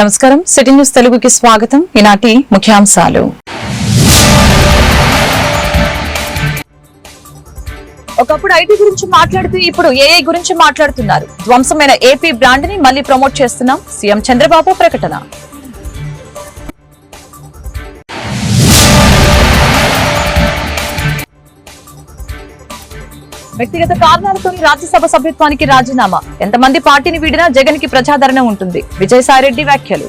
నమస్కారం. City news తెలుగుకి స్వాగతం. ఈనాటి ముఖ్యాంశాలు. ఒకప్పుడు ఐటీ గురించి మాట్లాడుతూ ఇప్పుడు ఏఐ గురించి మాట్లాడుతున్నారు. ధ్వంసమైన ఏపీ బ్రాండ్ని మళ్ళీ ప్రమోట్ చేస్తున్నాం. సీఎం చంద్రబాబు ప్రకటన. వ్యక్తిగత కారణాలతో రాజ్యసభ సభ్యత్వానికి రాజీనామా. ఎంతమంది పార్టీని వీడినా జగన్కి ప్రజాదరణ ఉంటుంది. విజయసాయిరెడ్డి వ్యాఖ్యలు.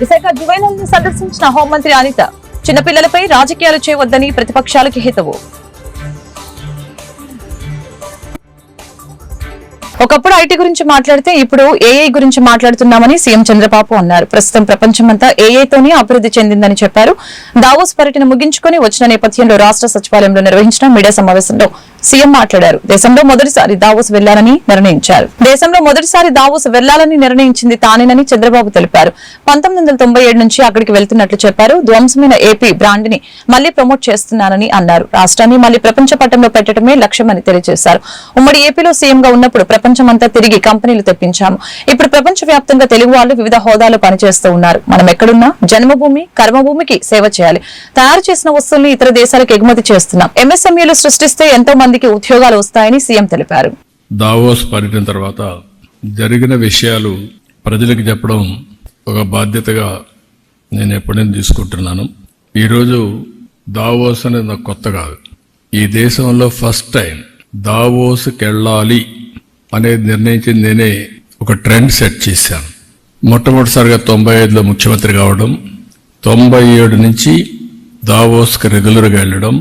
విశాఖ జువైనల్ని సందర్శించిన హోంమంత్రి అనిత చిన్నపిల్లలపై రాజకీయాలు చేయవద్దని ప్రతిపక్షాలకు హితవు. ఒకప్పుడు ఐటీ గురించి మాట్లాడితే ఇప్పుడు ఏఐ గురించి మాట్లాడుతున్నామని సీఎం చంద్రబాబు అన్నారు. ప్రస్తుతం ప్రపంచమంతా ఏఐతోనే అభివృద్ధి చెందిందని చెప్పారు. దావోస్ పర్యటన ముగించుకుని వచ్చిన నేపథ్యంలో రాష్ట్ర సచివాలయంలో నిర్వహించిన మీడియా సమావేశంలో సీఎం మాట్లాడారు. దేశంలో మొదటిసారి దావోస్ వెళ్ళాలని నిర్ణయించారు. దేశంలో మొదటిసారి దావోస్ వెళ్ళాలని నిర్ణయించింది తానేనని చంద్రబాబు తెలిపారు. పంతొమ్మిది వందల తొంభై ఏడు నుంచి అక్కడికి వెళ్తున్నట్లు చెప్పారు. ధ్వంసమైన ఏపీ బ్రాండ్ని మళ్ళీ ప్రమోట్ చేస్తున్నానని అన్నారు. రాష్ట్రాన్ని మళ్ళీ ప్రపంచ పట్టంలో పెట్టడమే లక్ష్యమని తెలియజేశారు. ఉమ్మడి ఏపీలో సీఎంగా ఉన్నప్పుడు ప్రపంచమంతా తిరిగి కంపెనీలు తెప్పించాము. ఇప్పుడు ప్రపంచ వ్యాప్తంగా తెలుగు వాళ్ళు వివిధ హోదాలో పనిచేస్తూ ఉన్నారు. మనం ఎక్కడున్నా జన్మభూమి కర్మభూమికి సేవ చేయాలి. తయారు చేసిన వస్తువుల్ని ఇతర దేశాలకు ఎగుమతి చేస్తున్నాం. ఎంఎస్ఎంఈలు సృష్టిస్తే ఎంతో మంది మందికి ఉద్యోగాలు వస్తాయని సీఎం తెలిపారు. దావోస్ పర్యటన తర్వాత జరిగిన విషయాలు ప్రజలకు చెప్పడం ఒక బాధ్యతగా నేను ఎప్పుడైనా తీసుకుంటున్నాను. ఈరోజు దావోస్ అనేది నాకు కొత్త కాదు. ఈ దేశంలో ఫస్ట్ టైం దావోస్కి వెళ్ళాలి అనేది నిర్ణయించింది నేనే ఒక ట్రెండ్ సెట్ చేశాను. మొట్టమొదటిసారిగా తొంభై ఐదులో ముఖ్యమంత్రి కావడం తొంభై ఏడు నుంచి దావోస్కి రెగ్యులర్గా వెళ్ళడం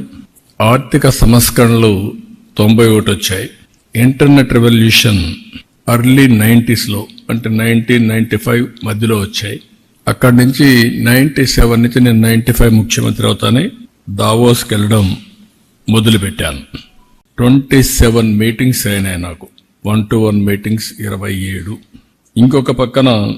ఆర్థిక సంస్కరణలు తొంభై ఒకటి వచ్చాయి. ఇంటర్నెట్ రెవల్యూషన్ అర్లీ నైంటీస్లో అంటే నైన్టీన్ నైన్టీ ఫైవ్ మధ్యలో వచ్చాయి. అక్కడి నుంచి నైంటీ సెవెన్ నుంచి నేను నైన్టీ ఫైవ్ ముఖ్యమంత్రి అవుతానే దావోస్కి వెళ్ళడం మొదలుపెట్టాను. ట్వంటీ సెవెన్ మీటింగ్స్ అయినాయి నాకు. వన్ టు వన్ మీటింగ్స్ ఇరవై ఏడు. ఇంకొక పక్కన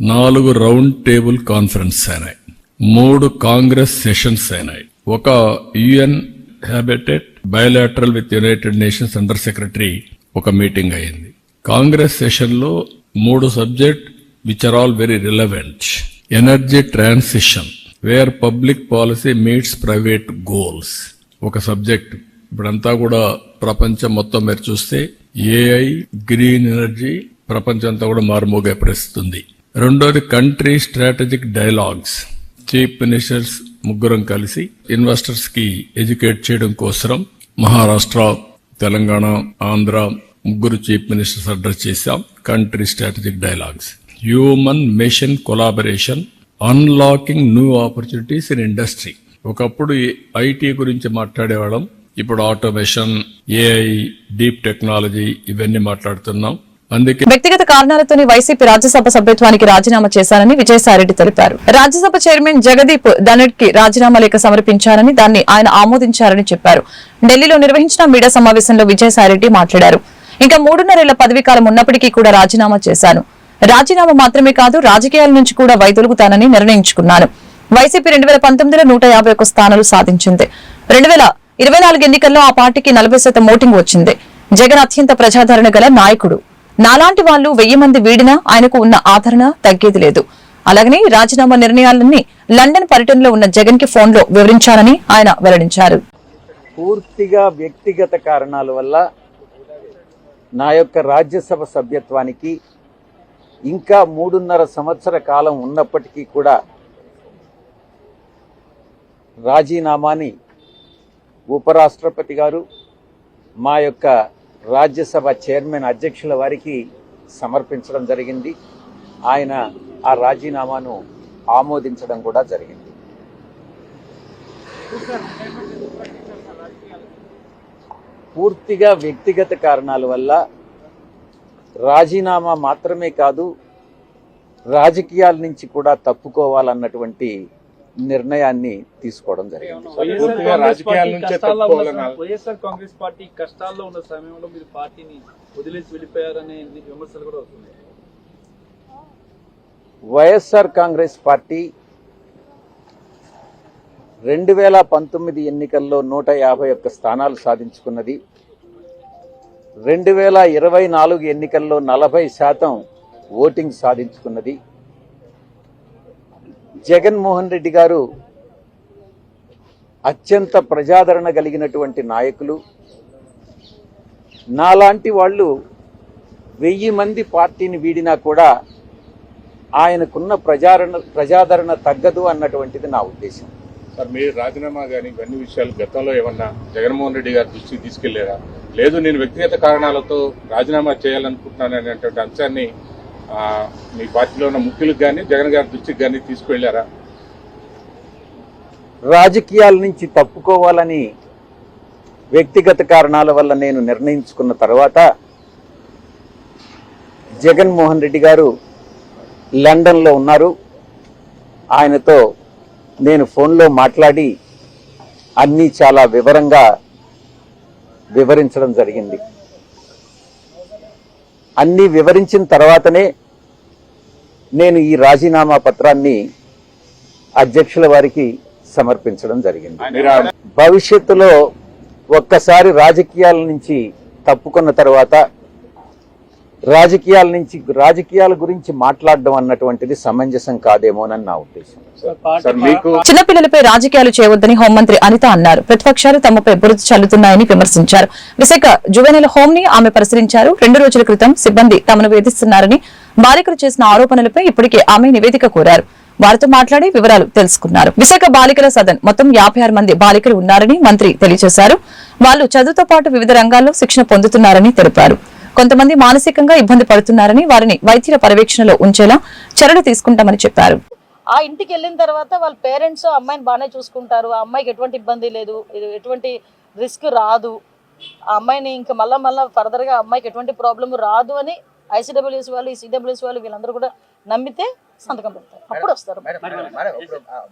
నాలుగు రౌండ్ టేబుల్ కాన్ఫరెన్స్ అయినాయి. మూడు కాంగ్రెస్ సెషన్స్ అయినాయి. ఒక UN Habitat bilateral with United Nations under secretary ఒక మీటింగ్ అయింది. కాంగ్రెస్ సెషన్లో మూడు subject which are all very relevant energy transition where public policy meets private goals ఒక సబ్జెక్ట్ ఇప్పుడంతా కూడా ప్రపంచం మొత్తం మీరు చూస్తే ఏఐ గ్రీన్ ఎనర్జీ ప్రపంచం అంతా కూడా మారుమోగే పరిస్థితుంది. రెండోది country strategic dialogues chief ministers ముగ్గురం కలిసి ఇన్వెస్టర్స్కి ఎడ్యుకేట్ చేయడం కోసం మహారాష్ట్ర తెలంగాణ ఆంధ్ర ముగ్గురు చీఫ్ మినిస్టర్స్ అడ్రస్ చేశాం. Country strategic dialogues human mission collaboration unlocking new opportunities in industry ఒకప్పుడు ఐటీ గురించి మాట్లాడేవాళ్ళం. ఇప్పుడు ఆటోమేషన్ ఏఐ డీప్ టెక్నాలజీ ఇవన్నీ మాట్లాడుతున్నాం. అందుకే వ్యక్తిగత కారణాలతోనే వైసీపీ రాజ్యసభ సభ్యత్వానికి రాజీనామా చేశారని విజయసాయిరెడ్డి తెలిపారు. రాజ్యసభ చైర్మన్ జగదీప్ ధనడ్కి రాజీనామా లేఖ సమర్పించారని దాన్ని ఆయన ఆమోదించారని చెప్పారు. ఢిల్లీలో నిర్వహించిన మీడియా సమావేశంలో విజయసాయిరెడ్డి మాట్లాడారు. ఇంకా మూడున్నరేళ్ళ పదవీ కాలం ఉన్నప్పటికీ కూడా రాజీనామా చేశాను. రాజీనామా మాత్రమే కాదు రాజకీయాల నుంచి కూడా వైదొలుగుతానని నిర్ణయించుకున్నాను. వైసీపీ రెండు వేల పంతొమ్మిదిలో నూట యాభై ఒక్క స్థానాలు సాధించింది. రెండు వేల ఇరవై నాలుగు ఎన్నికల్లో ఆ పార్టీకి నలభై శాతం ఓటింగ్ వచ్చింది. జగన్ అత్యంత ప్రజాదరణ గల నాయకుడు. నాలాంటి వాళ్ళు వెయ్యి మంది వీడినా ఆయనకు ఉన్న ఆదరణ తగ్గేది లేదు. అలాగనే రాజీనామా నిర్ణయాలన్నీ లండన్ పర్యటనలో ఉన్న జగన్కి ఫోన్లో వివరించానని ఆయన వెల్లడించారు. పూర్తిగా వ్యక్తిగత కారణాల వల్ల నా యొక్క రాజ్యసభ సభ్యత్వానికి ఇంకా మూడున్నర సంవత్సర కాలం ఉన్నప్పటికీ కూడా రాజీనామాని ఉపరాష్ట్రపతి గారు మా యొక్క రాజ్యసభ చైర్మన్ అధ్యక్షుల వారికి సమర్పించడం జరిగింది. ఆయన ఆ రాజీనామాను ఆమోదించడం కూడా జరిగింది. పూర్తిగా వ్యక్తిగత కారణాల వల్ల రాజీనామా మాత్రమే కాదు రాజకీయాల నుంచి కూడా తప్పుకోవాలన్నటువంటి నిర్ణయాన్ని తీసుకోవడం జరిగింది. పూర్తిగా రాజకీయాల నుంచే కష్టాల్లో ఉన్న తప్పుకోవాలని సమ- వైఎస్ఆర్ కాంగ్రెస్ పార్టీ కష్టాల్లో ఉన్న సమయంలో మీరు పార్టీని వదిలేసి వెళ్ళిపోయారనే విమర్శలు కూడా వస్తున్నాయి. వైఎస్ఆర్ కాంగ్రెస్ పార్టీ రెండు వేల పంతొమ్మిది ఎన్నికల్లో నూట యాభై ఒక్క స్థానాలు సాధించుకున్నది. రెండు వేల ఇరవై నాలుగు ఎన్నికల్లో నలభై శాతం ఓటింగ్ సాధించుకున్నది. జగన్మోహన్ రెడ్డి గారు అత్యంత ప్రజాదరణ కలిగినటువంటి నాయకులు. నాలాంటి వాళ్ళు వెయ్యి మంది పార్టీని వీడినా కూడా ఆయనకున్న ప్రజాదరణ ప్రజాదరణ తగ్గదు అన్నటువంటిది నా ఉద్దేశం. సార్ మీరు రాజీనామా కానీ ఇవన్నీ విషయాలు గతంలో ఏమన్నా జగన్మోహన్ రెడ్డి గారి దృష్టికి తీసుకెళ్ళేదా లేదు నేను వ్యక్తిగత కారణాలతో రాజీనామా చేయాలనుకుంటున్నాను అనేటువంటి అంశాన్ని మీ పార్టీలో ఉన్న ముఖ్యులకు కానీ జగన్ గారి దృష్టికి కానీ తీసుకువెళ్ళారా రాజకీయాల నుంచి తప్పుకోవాలని వ్యక్తిగత కారణాల వల్ల నేను నిర్ణయించుకున్న తర్వాత జగన్మోహన్ రెడ్డి గారు లండన్లో ఉన్నారు. ఆయనతో నేను ఫోన్లో మాట్లాడి అన్నీ చాలా వివరంగా వివరించడం జరిగింది. అన్నీ వివరించిన తర్వాతనే నేను ఈ రాజీనామా పత్రాన్ని అధ్యక్షుల వారికి సమర్పించడం జరిగింది. భవిష్యత్తులో ఒక్కసారి రాజకీయాల నుంచి తప్పుకున్న తర్వాత రాజకీయాల నుంచి రాజకీయాల గురించి మాట్లాడడం అన్నటువంటిది సమంజసం కాదేమోనని నా ఉద్దేశం. సార్ మీకు చిన్నపిల్లలపై రాజకీయాలు చేయవద్దని హోంమంత్రి అనిత అన్నారు. ప్రతిపక్షాలు తమపై బురద చల్లుతున్నాయని విమర్శించారు. విశాఖ జువెనల్ హోమ్ని ఆమె పరిశీలించారు. రెండు రోజుల క్రితం సిబ్బంది తమను వేధిస్తున్నారని బాలికలు చేసిన ఆరోపణలపై ఇప్పటికే ఆమె నివేదిక కోరారు. వారితో మాట్లాడి వివరాలు తెలుసుకున్నారు. విశాఖ బాలికల సదన్. మొత్తం యాభై ఆరు మంది బాలికలు ఉన్నారని మంత్రి తెలియజేశారు. వాళ్ళు చదువుతో పాటు వివిధ రంగాల్లో శిక్షణ పొందుతున్నారని తెలిపారు. కొంతమంది మానసికంగా ఇబ్బంది పడుతున్నారని వారిని వైద్యుల పర్యవేక్షణలో ఉంచేలా చర్యలు తీసుకుంటామని చెప్పారు. ఆ ఇంటికి వెళ్ళిన తర్వాత వాళ్ళ పేరెంట్స్ అమ్మాయిని బాగానే చూసుకుంటారు. ఆ అమ్మాయికి ఎటువంటి ఇబ్బంది లేదు. ఎటువంటి రిస్క్ రాదు. ఆ అమ్మాయిని ఇంకా మళ్ళా మళ్ళా ఫర్దర్గా అమ్మాయికి ఎటువంటి ప్రాబ్లం రాదు అని ఐసీడబ్ల్యూఎస్ వాళ్ళు ఈ సిడబ్ల్యూఎస్ వాళ్ళు వీళ్ళందరూ కూడా నమ్మితే సంతకం పెడతారు. అప్పుడు వస్తారు.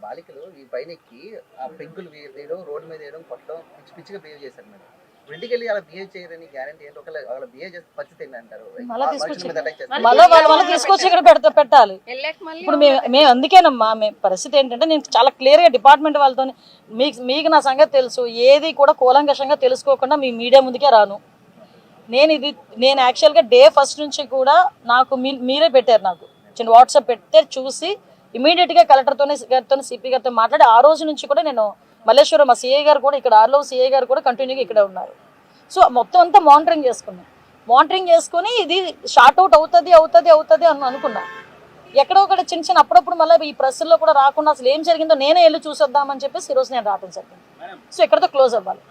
బాలికలు ఈ పైన ఎక్కి ఆ పెంకులు వేయడం రోడ్డు మీద వేయడం కొట్టడం పిచ్చి పిచ్చిగా బిహేవ్ చేశారు మేడం. ఇంటికి వెళ్ళి అలా బిహేవ్ చేయరని గ్యారంటీ ఏంటి ఒకవేళ అలా బిహేవ్ చేసే పరిస్థితి ఏంటి అంటారు. మళ్ళా ఆ తీసుకొచ్చి. మళ్ళీ వాళ్ళు మళ్ళీ ఇక్కడ పెడతా పెట్టాలి. ఇప్పుడు మేము మేము అందుకేనమ్మా మేము పరిస్థితి ఏంటంటే నేను చాలా క్లియర్గా డిపార్ట్మెంట్ వాళ్ళతో మీకు మీకు నా సంగతి తెలుసు. ఏది కూడా కూలంకషంగా తెలుసుకోకుండా మీ మీడియా ముందుకే రాను. నేను ఇది నేను యాక్చువల్గా డే ఫస్ట్ నుంచి కూడా నాకు మీ- మీరే పెట్టారు నాకు. చిన్న వాట్సాప్ పెడితే చూసి ఇమీడియట్గా కలెక్టర్తోనే గారితో సిపి గారితో మాట్లాడి ఆ రోజు నుంచి కూడా నేను మల్లేశ్వరం మా సిఐ గారు కూడా ఇక్కడ ఆర్లో సిఐ గారు కూడా కంటిన్యూగా ఇక్కడే ఉన్నారు. సో మొత్తం అంతా మానిటరింగ్ చేసుకున్నాం. మానిటరింగ్ చేసుకుని ఇది షార్ట్ అవుట్ అవుతుంది అవుతుంది అవుతుంది అని అనుకున్నా. ఎక్కడో ఒకటి చిన్న చిన్న అప్పుడప్పుడు మళ్ళీ ఈ ప్రెస్లో కూడా రాకుండా అసలు ఏం జరిగిందో నేనే వెళ్ళి చూసొద్దామని చెప్పేసి ఈరోజు నేను రావడం జరిగింది. సో ఎక్కడితో క్లోజ్ అవ్వాలి.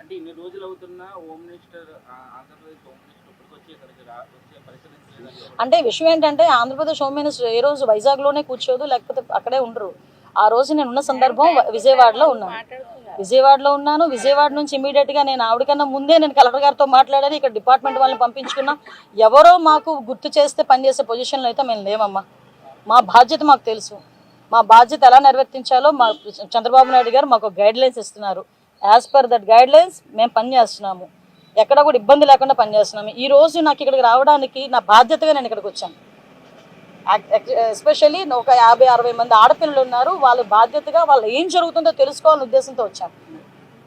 అంటే ఇన్ని రోజులు అవుతున్నా home minister Andhra Pradesh home minister అంటే విషయం ఏంటంటే ఆంధ్రప్రదేశ్ హోమ్ మినిస్టర్ ఏ రోజు వైజాగ్లోనే కూర్చోదు లేకపోతే అక్కడే ఉండరు. ఆ రోజు నేను ఉన్న సందర్భం విజయవాడలో ఉన్నాను. విజయవాడలో ఉన్నాను. విజయవాడ నుంచి ఇమీడియట్గా నేను ఆవిడకన్నా ముందే నేను కలెక్టర్ గారితో మాట్లాడాను. ఇక్కడ డిపార్ట్మెంట్ వాళ్ళని పంపించుకున్నా. ఎవరో మాకు గుర్తు చేస్తే పనిచేసే పొజిషన్లో అయితే మేము లేమమ్మా మా బాధ్యత మాకు తెలుసు. మా బాధ్యత ఎలా నిర్వర్తించాలో మా చంద్రబాబు నాయుడు గారు మాకు గైడ్ లైన్స్ ఇస్తున్నారు. As per that guidelines మేము పనిచేస్తున్నాము ఎక్కడ కూడా ఇబ్బంది లేకుండా పనిచేస్తున్నాము. ఈ రోజు నాకు ఇక్కడికి రావడానికి నా బాధ్యతగా నేను ఇక్కడికి వచ్చాను. ఎస్పెషల్లీ ఒక యాభై అరవై మంది ఆడపిల్లలు ఉన్నారు. వాళ్ళు బాధ్యతగా వాళ్ళు ఏం జరుగుతుందో తెలుసుకోవాలని ఉద్దేశంతో వచ్చాను.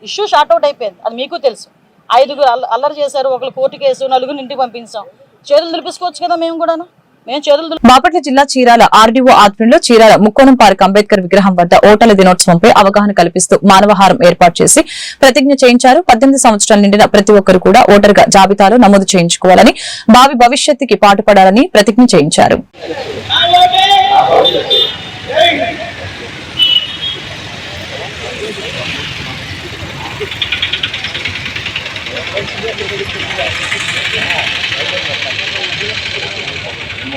ఇష్యూ షార్ట్ అవుట్ అయిపోయింది. అది మీకు తెలుసు. ఐదుగురు అల్లరి చేశారు. ఒకరు కోర్టు కేసు నలుగురు ఇంటికి పంపించాం. చేతులు దులిపించుకోవచ్చు కదా మేము కూడా బాపట్ల జిల్లా చీరాల ఆర్డీఓ ఆధ్వర్యంలో చీరాల ముక్కోణం పార్క్ అంబేద్కర్ విగ్రహం వద్ద ఓటల దినోత్సవంపై అవగాహన కల్పిస్తూ మానవహారం ఏర్పాటు చేసి ప్రతిజ్ఞ చేయించారు. పద్దెనిమిది సంవత్సరాలు నిండిన ప్రతి ఒక్కరు కూడా ఓటర్గా జాబితాలో నమోదు చేయించుకోవాలని భావి భవిష్యత్తుకి పాటుపడాలని ప్రతిజ్ఞ చేయించారు.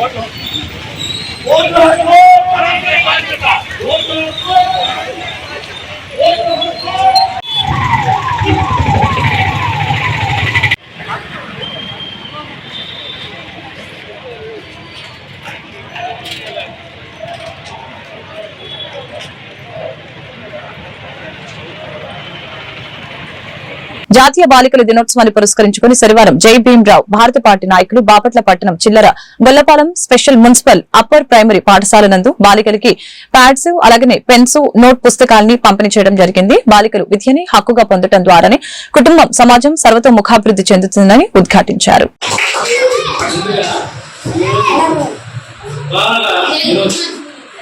అతి పెద్ద పండుగ దినోత్సవం జాతీయ బాలికల దినోత్సవాన్ని పురస్కరించుకుని శనివారం జై భీమ్రావు భారత పార్టీ నాయకులు బాపట్ల పట్టణం Chillara Gollapalem special municipal upper primary పాఠశాల నందు బాలికలకి ప్యాడ్స్ అలాగనే పెన్స్ నోట్ పుస్తకాలని పంపిణీ చేయడం జరిగింది. బాలికలు విద్యని హక్కుగా పొందడం ద్వారానే కుటుంబం సమాజం సర్వతోముఖాభివృద్ధి చెందుతుందని ఉద్ఘాటించారు.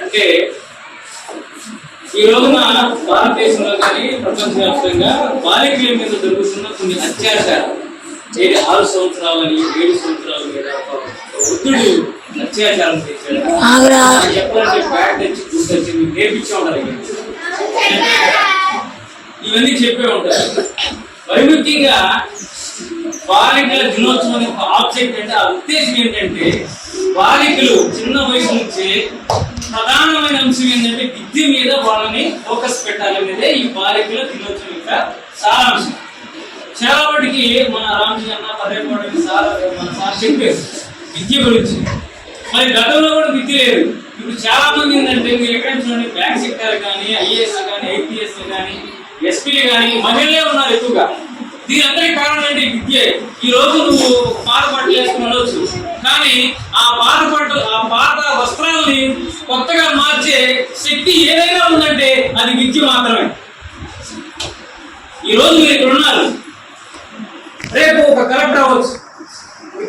అంటే ఈ రోజున భారతదేశంలో కానీ ప్రపంచవ్యాప్తంగా బాలికల మీద జరుగుతున్న కొన్ని అత్యాచారాలు ఏడు ఆరు సంవత్సరాలని ఏడు సంవత్సరాల మీద వృద్ధుడు అత్యాచారం చేశాడు. చెప్పాలంటే బ్యాగ్ తెచ్చి గుర్తొచ్చి మీకు. ఇవన్నీ చెప్పే ఉంటారు. మరి ముఖ్యంగా బాలికల దినోత్సవం యొక్క ఆబ్జెక్ట్ అంటే ఆ ఉద్దేశం ఏంటంటే బాలికలు చిన్న వయసు నుంచి ప్రధానమైన అంశం ఏంటంటే విద్య మీద వాళ్ళని ఫోకస్ పెట్టాలనేదే ఈ బాలికల దినోత్సవం యొక్క సారాంశం. చాలా వాటికి మన రామజీ అన్న పర్యటన సార్ మన సార్ చెప్పారు విద్య గురించి. మరి గతంలో కూడా విద్య లేదు. ఇప్పుడు చాలా మంది ఏంటంటే మీరు ఎక్కడ చూడండి బ్యాంక్ సెక్టర్ కానీ ఐఏఎస్ కానీ ఐపీఎస్ కానీ ఎస్పీలు కానీ మహిళలే ఉన్నారు ఎక్కువగా. దీని కారణం ఏంటి? విద్య ఈ రోజు నువ్వు పాతపాటు చేసుకుని వేసుకుని ఉండొచ్చు. కానీ ఆ పాతపాటు ఆ పాత వస్త్రాలని కొత్తగా మార్చే శక్తి ఏదైనా ఉందంటే అది విద్య మాత్రమే. ఈ రోజు మీరు ఇక్కడ ఉన్నారు. రేపు ఒక కలెక్టర్ అవ్వచ్చు.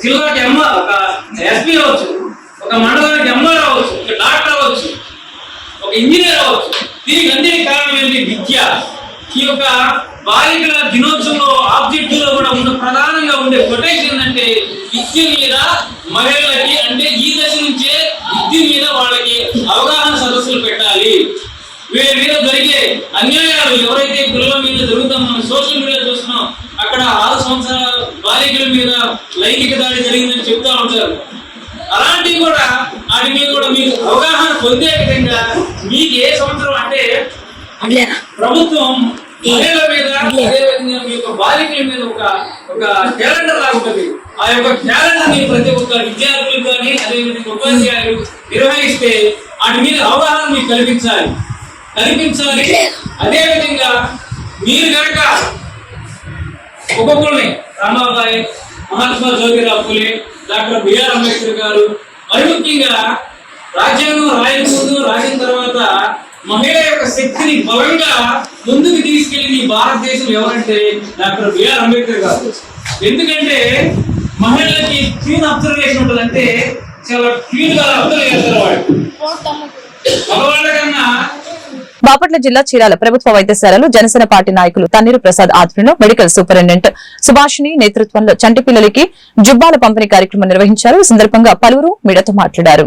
జిల్లాకి ఎమ్మ ఒక ఎస్పీ అవ్వచ్చు. ఒక మండలానికి ఎమ్మెల్యే అవ్వచ్చు. ఒక డాక్టర్ అవ్వచ్చు. ఒక ఇంజనీర్ అవ్వచ్చు. దీనికి అన్నిటి కారణం ఏంటి? విద్య. ఈ యొక్క బాలికల దినోత్సవంలో ఆబ్జెక్ట్లో కూడా ఉన్న ప్రధానంగా ఉండే కొటేషన్ ఏంటంటే విద్య మీద మహిళలకి అంటే ఈ దశ నుంచే విద్య మీద వాళ్ళకి అవగాహన సదస్సులు పెట్టాలి. వీళ్ళ మీద జరిగే అన్యాయాలు ఎవరైతే పిల్లల మీద జరుగుతాం మనం సోషల్ మీడియా చూస్తున్నాం అక్కడ ఆరు సంవత్సరాల బాలికల మీద లైంగిక దాడి జరిగిందని చెప్తా ఉంటారు. అలాంటివి కూడా వాటి మీద కూడా మీకు అవగాహన పొందే విధంగా మీకు ఏ సంవత్సరం అంటే ప్రభుత్వం మహిళల మీద బాలికల మీద ఒక ఒక క్యాలెండర్ లాగా ఉంటుంది ఆ యొక్క క్యాలెండర్ని ప్రతి ఒక్క విద్యార్థులు కానీ అదేవిధంగా ఉపాధ్యాయులు నిర్వహిస్తే వాటి మీద అవగాహన మీకు కల్పించాలి. కల్పించాలి. అదేవిధంగా మీరు కనుక ఒక్కొక్కరిని Ramabai Mahatma Jyotirao Phule doctor B R Ambedkar గారు మరి ముఖ్యంగా రాజ్యాంగం రాయకముందు రాసిన తర్వాత మహిళ యొక్క శక్తిని బలంగా ముందుకు తీసుకెళ్ళిన భారతదేశం ఎవరంటే డాక్టర్ బిఆర్ అంబేద్కర్ గారు. ఎందుకంటే మహిళలకి క్లీన్ అబ్జర్వేషన్ ఉంటుందంటే చాలా క్లీన్గా అబ్జర్వ్ చేస్తారు వాళ్ళు. కన్నా బాపట్ల జిల్లా చీరాల ప్రభుత్వ వైద్యశాలలో జనసేన పార్టీ నాయకులు తన్నీరు ప్రసాద్ ఆధ్వర్యంలో మెడికల్ సూపరింటెండెంట్ సుభాషిణి నేతృత్వంలో చంటి పిల్లలకి జుబ్బాల పంపిణీ కార్యక్రమం నిర్వహించారు. ఈ సందర్భంగా పలువురు మీడియాతో మాట్లాడారు.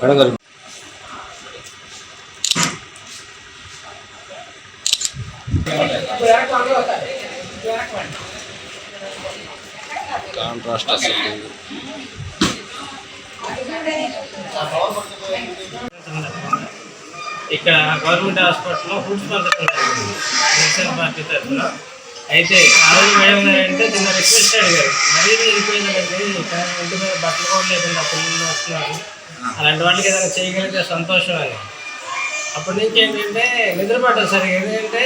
கடந்த కాంట్రాస్ట్ అసలు లేదు ఇక్కడ గవర్నమెంట్ హాస్పిటల్లో ఫుడ్స్ పంచడం జరిగింది జనసేన పార్టీ తరఫున. అయితే ఆ మేడం అంటే నిన్న రిక్వెస్ట్ అడిగారు. మరీ వెళ్ళిపోయిందంటే ఇంటి మీద బట్టలు కూడా లేకుండా పిల్లలు వస్తున్నారు. అలాంటి వాళ్ళకి ఏదైనా చేయగలిగితే సంతోషం అని. అప్పటి నుంచి ఏంటంటే నిద్రపడ్డారు సరే ఏంటంటే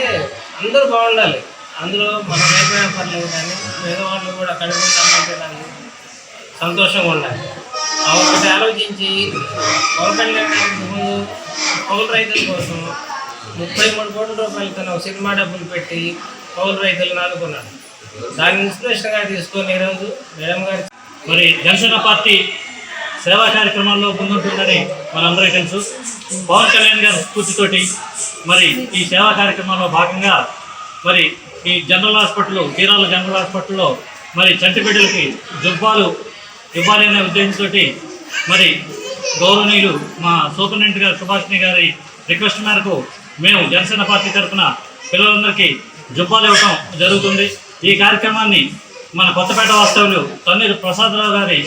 అందరూ బాగుండాలి. అందులో మనం అయిపోయిన పర్లేదు కానీ పేదవాళ్ళు కూడా కడుపు సంబంధించడానికి సంతోషంగా ఉండాలి. ఒకటి ఆలోచించి పవన్ కళ్యాణ్ గారి రైతుల కోసం ముప్పై మూడు కోట్ల రూపాయలు తన ఒక సినిమా డబ్బులు పెట్టి కౌలు రైతులను ఆదుకున్నాడు దాన్ని ఇన్స్పిరేషన్గా తీసుకొని ఈరోజు మేడం గారి మరి జనసేన పార్టీ సేవా కార్యక్రమాల్లో ముందుంటుందని మనందరికీ తెలుసు. పవన్ కళ్యాణ్ గారి స్ఫూర్తితోటి మరి ఈ సేవా కార్యక్రమంలో భాగంగా మరి ఈ జనరల్ హాస్పిటల్ చీరాల జనరల్ హాస్పిటల్లో మరి చంటిబిడ్డలకి జుబ్బాలు ఇవ్వాలి అనే ఉద్దేశంతో మరి గౌరవనీయులు మా సూపరింటెండెంట్ గారు సుభాష్ని గారి రిక్వెస్ట్ మేరకు మేము జనసేన పార్టీ తరఫున పిల్లలందరికీ జుబ్బాలు ఇవ్వటం జరుగుతుంది. ఈ కార్యక్రమాన్ని మన కొత్తపేట వాస్తవులు తన్నీరు ప్రసాదరావు గారి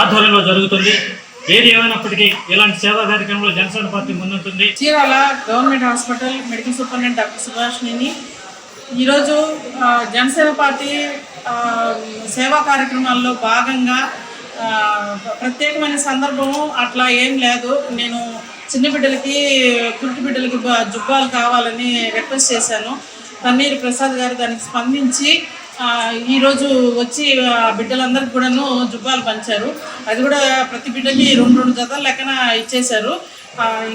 ఆధ్వర్యంలో జరుగుతుంది. ఏది ఏమైనప్పటికీ ఇలాంటి సేవా కార్యక్రమంలో Janasena party ముందుంటుంది. Chirala government hospital medical superintendent doctor Subhashini ఈరోజు జనసేన పార్టీ సేవా కార్యక్రమాల్లో భాగంగా ప్రత్యేకమైన సందర్భము అట్లా ఏం లేదు. నేను చిన్న బిడ్డలకి కురికి బిడ్డలకి జుబ్బాలు కావాలని రిక్వెస్ట్ చేశాను. తన్నీరు ప్రసాద్ గారు దానికి స్పందించి ఈరోజు వచ్చి ఆ బిడ్డలందరికీ కూడాను జుబ్బాలు పంచారు. అది కూడా ప్రతి బిడ్డకి రెండు రెండు జతల లెక్కన ఇచ్చేశారు.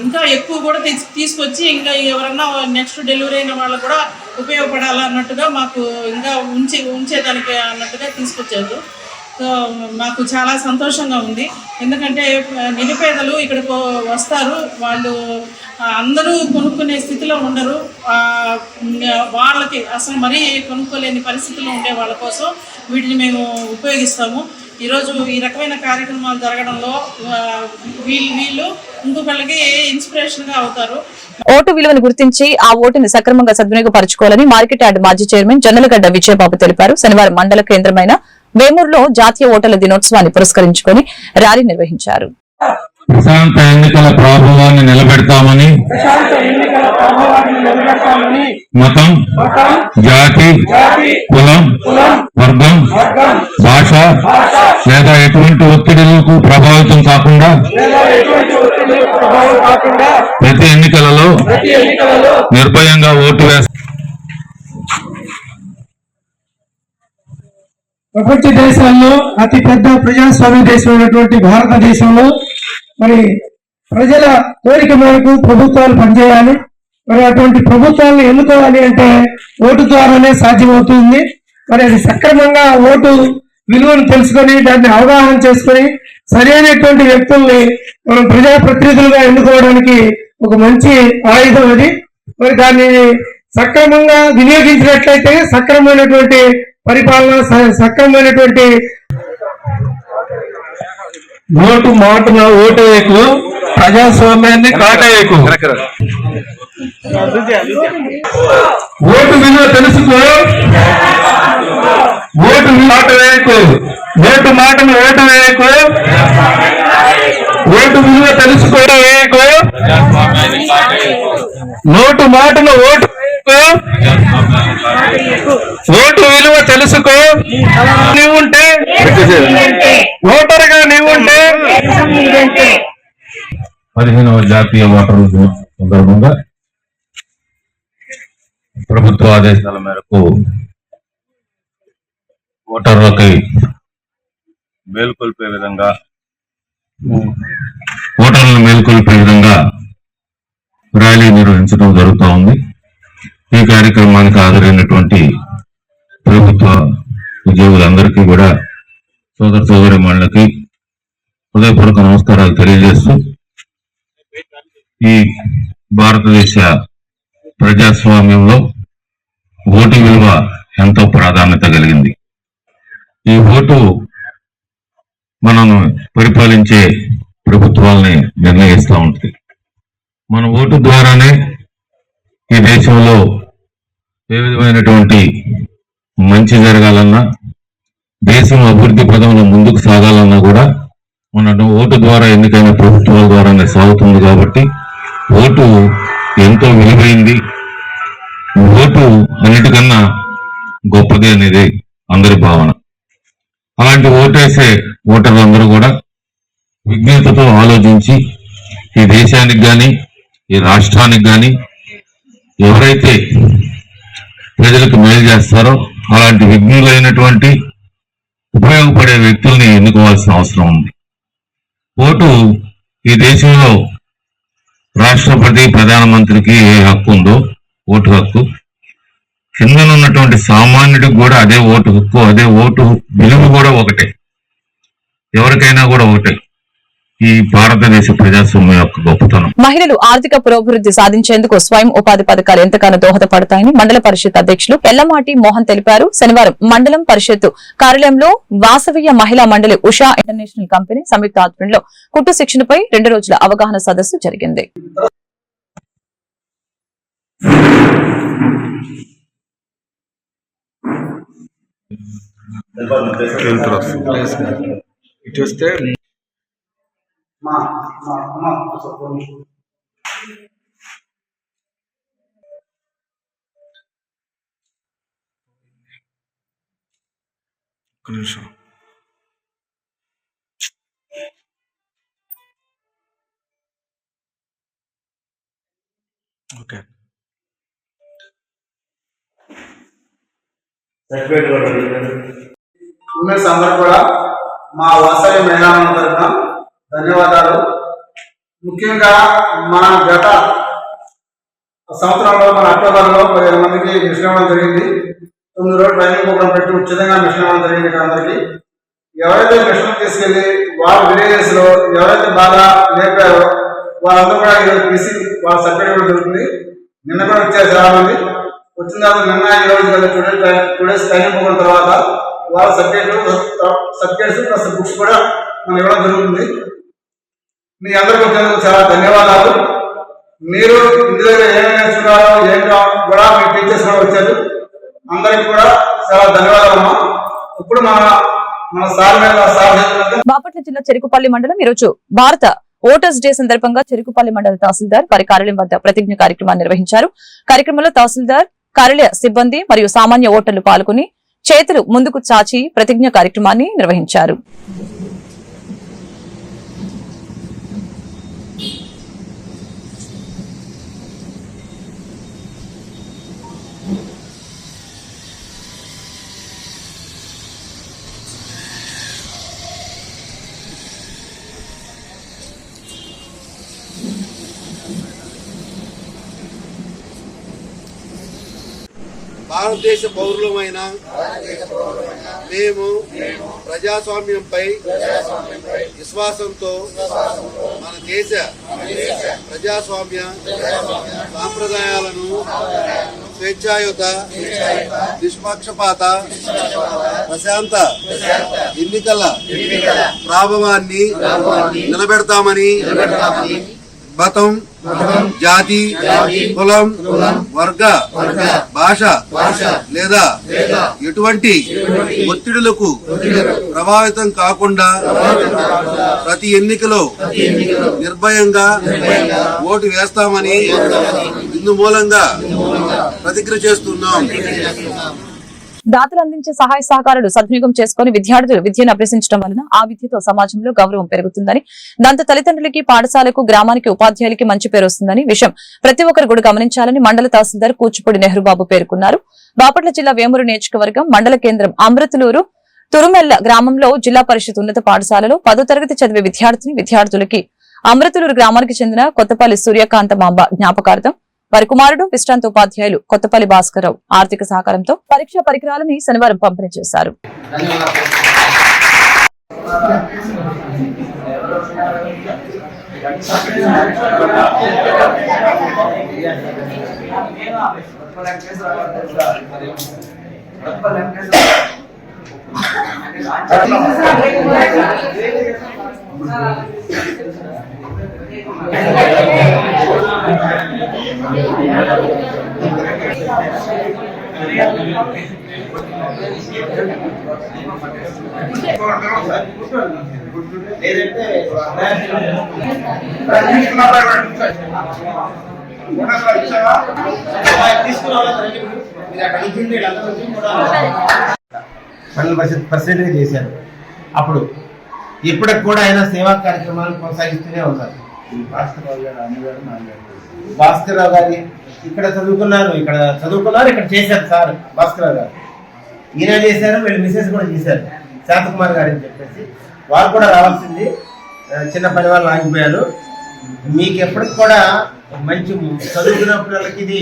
ఇంకా ఎక్కువ కూడా తీసుకొచ్చి ఇంకా ఎవరన్నా నెక్స్ట్ డెలివరీ అయిన వాళ్ళు కూడా ఉపయోగపడాలన్నట్టుగా మాకు ఇంకా ఉంచి ఉంచేదానికి అన్నట్టుగా తీసుకొచ్చారు. సో మాకు చాలా సంతోషంగా ఉంది. ఎందుకంటే నిరుపేదలు ఇక్కడికి వస్తారు. వాళ్ళు అందరూ కొనుక్కునే స్థితిలో ఉండరు. వాళ్ళకి అసలు మరీ కొనుక్కోలేని పరిస్థితిలో ఉండే వాళ్ళ కోసం వీటిని మేము ఉపయోగిస్తాము. ఈరోజు ఈ రకమైన కార్యక్రమాలు జరగడంలో వీళ్ళు వీళ్ళు వీళ్ళు ఇంకొకళ్ళకి ఇన్స్పిరేషన్గా అవుతారు. ఓటు విలువను గుర్తించి ఆ ఓటుని సక్రమంగా సద్వినియోగపరచుకోవాలని మార్కెట్ యార్డ్ మాజీ చైర్మన్ జొన్నలగడ్డ విజయబాబు తెలిపారు. శనివారం మండల కేంద్రమైన వేమూరులో జాతీయ ఓటర్ల దినోత్సవాన్ని పురస్కరించుకొని ర్యాలీ నిర్వహించారు. ప్రశాంత ఎన్నికల ప్రాభవాన్ని నిలబెడతామని మతం జాతి కులం వర్గం భాష లేదా ఎటువంటి ఒత్తిడిలకు ప్రభావితం కాకుండా ప్రతి ఎన్నికలలో నిర్భయంగా ఓటు వేస్తారు ప్రపంచ దేశాల్లో అతి పెద్ద ప్రజాస్వామ్య దేశమైనటువంటి భారతదేశంలో మరి ప్రజల కోరిక మేరకు ప్రభుత్వాలు పనిచేయాలి. మరి అటువంటి ప్రభుత్వాలను ఎన్నుకోవాలి అంటే ఓటు ద్వారానే సాధ్యమవుతుంది. మరి అది సక్రమంగా ఓటు విలువను తెలుసుకొని దాన్ని అవగాహన చేసుకొని సరైనటువంటి వ్యక్తుల్ని మనం ప్రజాప్రతినిధులుగా ఎన్నుకోవడానికి ఒక మంచి ఆయుధం అది. మరి దాన్ని సక్రమంగా వినియోగించినట్లయితే సక్రమైనటువంటి పరిపాలన స- సక్రమైనటువంటి ఓటు మాటున ఓటేయకు ప్రజాస్వామ్యాన్ని కాటేయకు. ఓటు విలువ తెలుసుకో. ఓటు మాట వేయకు ఓటు మాటను ఓటు వేయకు. ఓటు విలువ తెలుసుకో. వేయకు నోటు మాటను ఓటు ఓటు విలువ తెలుసుకో. నీవుంటే ఓటరుగా నీవుంటే పదిహేనవ జాతీయ ఓటర్ల సందర్భంగా ప్రభుత్వ ఆదేశాల మేరకు ఓటర్లకి మేల్కొల్పే విధంగా ఓటర్లను మేల్కొల్పే విధంగా ర్యాలీ నిర్వహించడం జరుగుతూ ఉంది. ఈ కార్యక్రమానికి హాజరైనటువంటి ప్రభుత్వ ఉద్యోగులందరికీ కూడా సోదర సోదరిమణులకి హృదయపూర్వక నమస్కారాలు తెలియజేస్తూ ఈ భారతదేశ ప్రజాస్వామ్యంలో ఓటు విలువ ఎంతో ప్రాధాన్యత కలిగింది. ఈ ఓటు మనను పరిపాలించే ప్రభుత్వాలని నిర్ణయిస్తూ ఉంటుంది. మన ఓటు ద్వారానే ఈ దేశంలో ఏ విధమైనటువంటి మంచి జరగాలన్నా దేశం అభివృద్ధి పదంలో ముందుకు సాగాలన్నా కూడా మన ఓటు ద్వారా ఎన్నికైన ప్రభుత్వాల ద్వారానే సాగుతుంది కాబట్టి ఓటు ఎంతో విలువైంది. ఓటు అన్నిటికన్నా గొప్పది అనేది అందరి భావన. అలాంటి ఓటేసే ఓటర్లందరూ కూడా విజ్ఞతతో ఆలోచించి ఈ దేశానికి కానీ ఈ రాష్ట్రానికి కానీ ఎవరైతే ప్రజలకు మేలు చేస్తారో అలాంటి విఘ్నులైనటువంటి ఉపయోగపడే వ్యక్తుల్ని ఎన్నుకోవాల్సిన అవసరం ఉంది. ఓటు ఈ దేశంలో రాష్ట్రపతి ప్రధానమంత్రికి ఏ హక్కు ఉందో ఓటు హక్కు. కిందనున్నటువంటి సామాన్యుడికి కూడా అదే ఓటు హక్కు అదే ఓటు విలువ కూడా ఒకటే. ఎవరికైనా కూడా ఒకటే. ఈ భారతదేశ ప్రజాస్వామ్యం యొక్క గొప్పతనం. మహిళలు ఆర్థిక పురోభివృద్ధి సాధించేందుకు స్వయం ఉపాధి పథకాలు ఎంతగానో దోహదపడతాయని మండల పరిషత్ అధ్యక్షులు ఎల్లమాటి మోహన్ తెలిపారు. శనివారం మండలం పరిషత్ కార్యాలయంలో వాసవీయ మహిళా మండలి ఉషా ఇంటర్నేషనల్ కంపెనీ సంయుక్త ఆధ్వర్యంలో కుట్టు శిక్షణపై రెండు రోజుల అవగాహన సదస్సు జరిగింది. ఇటు వస్తే ఒక్క నిమిషం. ఓకే. ఉమెన్స్ అందరూ కూడా మా వాసవి మహిళా తరఫున ధన్యవాదాలు. ముఖ్యంగా మన గత సంవత్సరంలో మన అక్టోబర్లో పదిహేను మందికి మిషన్ ఇవ్వడం జరిగింది. తొమ్మిది రోజులు ట్రైనింగ్ ప్రోగ్రామ్ పెట్టి ఉచితంగా మిషన్ ఇవ్వడం జరిగింది ఇక్కడ అందరికీ. ఎవరైతే మిషన్ తీసుకెళ్ళి వాళ్ళ విలేజెస్లో ఎవరైతే బాగా నేర్పారో వాళ్ళందరూ కూడా ఈరోజు పిలిచి వాళ్ళ సర్టిఫికేట్ కూడా జరుగుతుంది. నిన్న కూడా వచ్చారు చాలా మంది వచ్చిన తర్వాత నిన్న ఈ రోజు కదా two days two days training program తర్వాత వాళ్ళ సబ్జెక్టు సబ్జెక్ట్స్ ప్లస్ బుక్స్ కూడా మనం ఇవ్వడం జరుగుతుంది. మీ అందరికీ చాలా ధన్యవాదాలు. మీరు ఇంటి దగ్గర ఏమేమి నేర్చుకున్నారో ఏంటో కూడా మీ టీచర్స్ కూడా వచ్చారు. అందరికి కూడా చాలా ధన్యవాదాలు అమ్మా. ఇప్పుడు మన మన సార్ మీద సార్ బాపట్ల జిల్లా చెరుకుపల్లి మండలం ఈరోజు భారత ఓటర్స్ డే సందర్భంగా చెరుకుపల్లి మండల తహసీల్దార్ వారి కార్యాలయం వద్ద ప్రతిజ్ఞ కార్యక్రమాన్ని నిర్వహించారు. కార్యక్రమంలో తహసీల్దార్ కార్యాలయ సిబ్బంది మరియు సామాన్య ఓటర్లు పాల్గొని చేతులు ముందుకు చాచి ప్రతిజ్ఞ కార్యక్రమాన్ని నిర్వహించారు. భారతదేశ పౌరులమైన మేము ప్రజాస్వామ్యంపై విశ్వాసంతో మన దేశ ప్రజాస్వామ్య సాంప్రదాయాలను స్వేచ్ఛాయుత నిష్పక్షపాత ప్రశాంత ఎన్నికల ప్రాభవాన్ని నిలబెడతామని మతం జాతి కులం వర్గ భాష లేదా ఎటువంటి ఒత్తిడులకు ప్రభావితం కాకుండా ప్రతి ఎన్నికలో నిర్భయంగా ఓటు వేస్తామని ఇందు మూలంగా ప్రతిజ్ఞ చేస్తున్నాం. దాతలు అందించే సహాయ సహకారాలు సద్వినియోగం చేసుకుని విద్యార్థులు విద్యను అభ్యసించడం వలన ఆ విద్యతో సమాజంలో గౌరవం పెరుగుతుందని దాంతో తల్లిదండ్రులకి పాఠశాలకు గ్రామానికి ఉపాధ్యాయులకి మంచి పేరు వస్తుందని విషయం ప్రతి ఒక్కరు కూడా గమనించాలని మండల తహసీల్దార్ కూచిపూడి నెహ్రూబాబు పేర్కొన్నారు. బాపట్ల జిల్లా వేమూరు నియోజకవర్గం మండల కేంద్రం అమృతలూరు తురుమెల్ల గ్రామంలో జిల్లా పరిషత్ ఉన్నత పాఠశాలలో పదో తరగతి చదివే విద్యార్థిని విద్యార్థులకి అమృతలూరు గ్రామానికి చెందిన కొత్తపల్లి సూర్యకాంత మాంబ జ్ఞాపకార్థం వారి కుమారుడు విశ్రాంతి ఉపాధ్యాయులు కొత్తపల్లి భాస్కర్రావు ఆర్థిక సహకారంతో పరీక్షా పరికరాలని శనివారం పంపిణీ చేశారు. లేదంటే తీసుకున్న వాళ్ళందరికీ మీరు అక్కడ నుంచి కూడా మండల పరిషత్ చేశారు. అప్పుడు ఇప్పటికి కూడా ఆయన సేవా కార్యక్రమాలు కొనసాగిస్తూనే ఉన్నారు. భాస్కరరావు గారు ఇక్కడ చదువుకున్నారు ఇక్కడ చదువుకున్నారు ఇక్కడ చేశారు సార్ భాస్కరరావు గారు. ఈయన చేశారు వీళ్ళు మిసెస్ కూడా చేశారు శాంతకుమార్ గారు అని చెప్పేసి. వారు కూడా రావాల్సింది చిన్న పని వాళ్ళు ఆగిపోయారు. మీకు ఎప్పటికి కూడా మంచి చదువుకున్న పిల్లలకి ఇది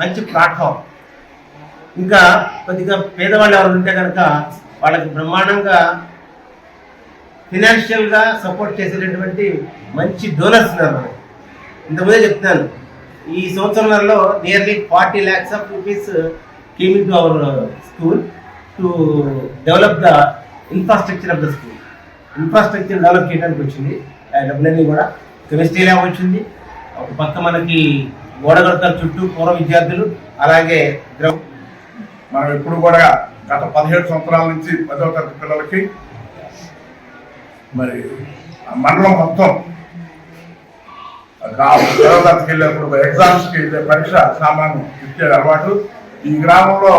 మంచి ప్లాట్ఫామ్. ఇంకా కొద్దిగా పేదవాళ్ళు ఎవరు ఉంటే కనుక వాళ్ళకి బ్రహ్మాండంగా ఫినాన్షియల్గా సపోర్ట్ చేసేటటువంటి మంచి డోనర్స్ ఉన్నారు మనకి. ఇంతకుముందే చెప్తున్నాను ఈ సంవత్సరంలో nearly forty lakhs of rupees coming to our school to develop the infrastructure of the school infrastructure develop చేయడానికి వచ్చింది. ఆ డబ్బులన్నీ కూడా కెమిస్ట్రీ ల్యాబ్ వచ్చింది. ఒక పక్క మనకి గోడగడతారు చుట్టూ పూర్వ విద్యార్థులు అలాగే గ్రౌండ్ మనం ఎప్పుడు కూడా గత పదిహేడు సంవత్సరాల నుంచి పదవ తరగతి పిల్లలకి మరి మండలం మొత్తం పదవ తరగతికి వెళ్ళేప్పుడు ఎగ్జామ్స్కి వెళ్ళే పరీక్ష సామాను ఇచ్చే అలవాటు. ఈ గ్రామంలో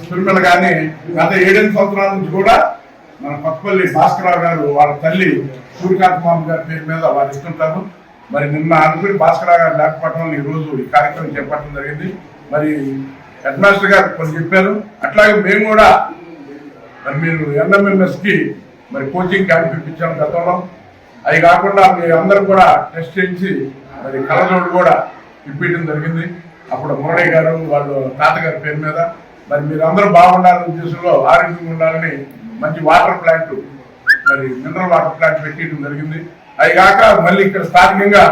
తిరుమల కానీ గత ఏడెనిమిది సంవత్సరాల నుంచి కూడా మన పత్తిపల్లి భాస్కరరావు గారు వాళ్ళ తల్లి సూర్యకాంతమామ గారి పేరు మీద వాళ్ళు ఇస్తుంటారు. మరి నిన్న అనుకుని భాస్కరరావు గారు లేకపోవడం ఈ రోజు ఈ కార్యక్రమం చేపట్టడం జరిగింది. మరి హెడ్ మాస్టర్ గారు కొన్ని చెప్పారు. అట్లాగే మేము కూడా మరి మీరు ఎన్ఎంఎంఎస్కి మరి కోచింగ్ క్యాంప్ ఇప్పించాము గతంలో. అవి కాకుండా మీ అందరూ కూడా టెస్ట్ చేయించి మరి కలజోడు కూడా ఇప్పించడం జరిగింది. అప్పుడు మురళి గారు వాళ్ళు తాతగారి పేరు మీద మరి మీరు అందరూ బాగుండాలనే ఉద్దేశంలో ఆరోగ్యంగా ఉండాలని మంచి వాటర్ ప్లాంట్ మరి మినరల్ వాటర్ ప్లాంట్ పెట్టడం జరిగింది. అవి కాక మళ్ళీ ఇక్కడ స్థానికంగా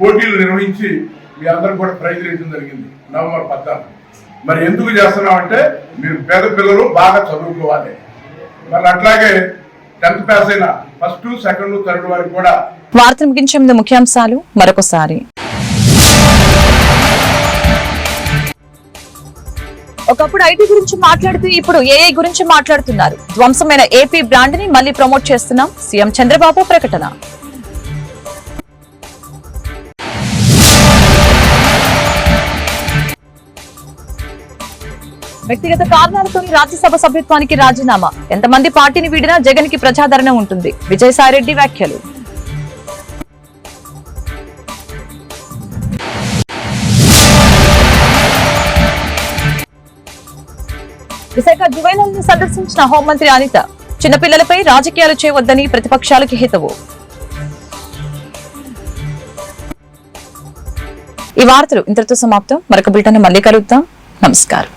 పోటీలు నిర్వహించి మీ అందరూ కూడా ప్రైజ్ ఇవ్వడం జరిగింది. నవంబర్ పద్నాలుగు. మరి ఎందుకు చేస్తున్నామంటే మీరు పేద పిల్లలు బాగా చదువుకోవాలి. మరి అట్లాగే టెన్త్ పాస్ అయిన ఫస్ట్ సెకండ్ థర్డ్ వరకు కూడా వార్త ముగించే ముందు ముఖ్యాంశాలు మరొకసారి. ఒకప్పుడు ఐటీ గురించి మాట్లాడుతూ ఇప్పుడు ఏఐ గురించి మాట్లాడుతున్నారు. ధ్వంసమైన ఏపీ బ్రాండ్ని మళ్ళీ ప్రమోట్ చేస్తున్నాం సీఎం చంద్రబాబు ప్రకటన. వ్యక్తిగత కారణాలతో రాజ్యసభ సభ్యత్వానికి రాజీనామా. ఎంతమంది పార్టీని వీడినా జగన్కి ప్రజాదరణ ఉంటుంది. విజయసాయిరెడ్డి వ్యాఖ్యలు. విశాఖ జువైనల్ని సందర్శించిన హోంమంత్రి అనిత చిన్నపిల్లలపై రాజకీయాలు చేయవద్దని ప్రతిపక్షాలకు హితవు. ఈ వార్తలు ఇంతటితో సమాప్తం. మరొక బిల్టన్ మళ్ళీ కలుద్దాం. నమస్కారం.